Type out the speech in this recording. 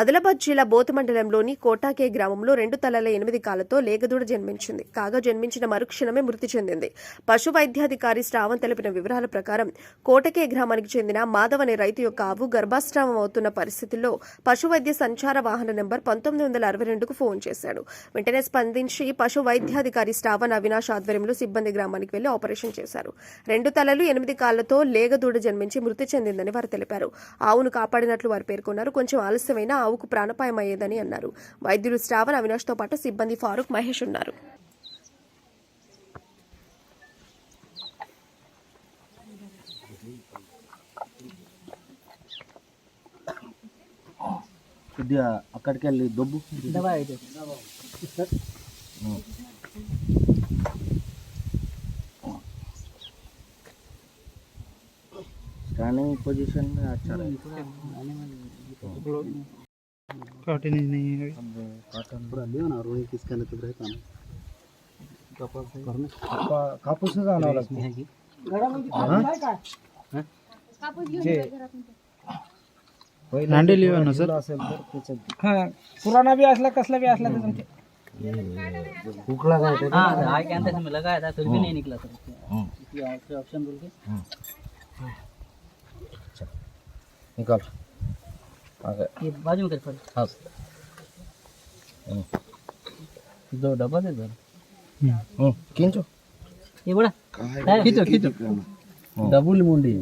ఆదిలాబాద్ జిల్లా బోత మండలంలోని కోటాకే గ్రామంలో రెండు తలల ఎనిమిది కాలతో లేగదూడ జన్మించింది. కాగా జన్మించిన మరుక్షణమే మృతి చెందింది. పశు వైద్యాధికారి శ్రావణ్ తెలిపిన వివరాల ప్రకారం కోటకే గ్రామానికి చెందిన మాధవ్ అనే రైతు యొక్క ఆవు గర్భాస్రావం అవుతున్న పరిస్థితుల్లో పశు వైద్య సంచార వాహన నెంబర్ పంతొమ్మిది వందల అరవై రెండుకు ఫోన్ చేశాడు. వెంటనే స్పందించి పశు వైద్యాధికారి శ్రావణ్ అవినాష్ ఆధ్వర్యంలో సిబ్బంది గ్రామానికి వెళ్ళి ఆపరేషన్ చేశారు. రెండు తలలు ఎనిమిది కాళ్ళతో లేగదూడ జన్మించి మృతి చెందిందని వారు తెలిపారు. ఆవును కాపాడినట్లు వారు పేర్కొన్నారు. కొంచెం ఆలస్యమైన ఆవుకు ప్రాణపాయం అయ్యేదని అన్నారు. వైద్యులు శ్రావణ్ అవినాష్తో పాటు సిబ్బంది ఫారూక్ మహేష్ ఉన్నారు. కొద్దిగా అక్కడికి వెళ్ళి దొబ్బు స్టాండింగ్ పొజిషన్ వచ్చారు कॉटन ही नहीं है। कॉटन पूरा लिया ना रोई किसका नहीं तो रहता है कपास है। करने कापूस नहीं जाना लगता है कि घरामध्ये नांडे लिहो ना सर। हाँ पुराना भी असला कसला भी असला तर उकला गया था हाँ आई कहते हमें लगाया था फिर भी नहीं निकला सर ऑप्शन बोल के। निकाल। ये बाजू में कर सर हाँ. दो डब्बा दे दो हम्म, खींचो ये बड़ा खींचो खींचो डबल मुंडी.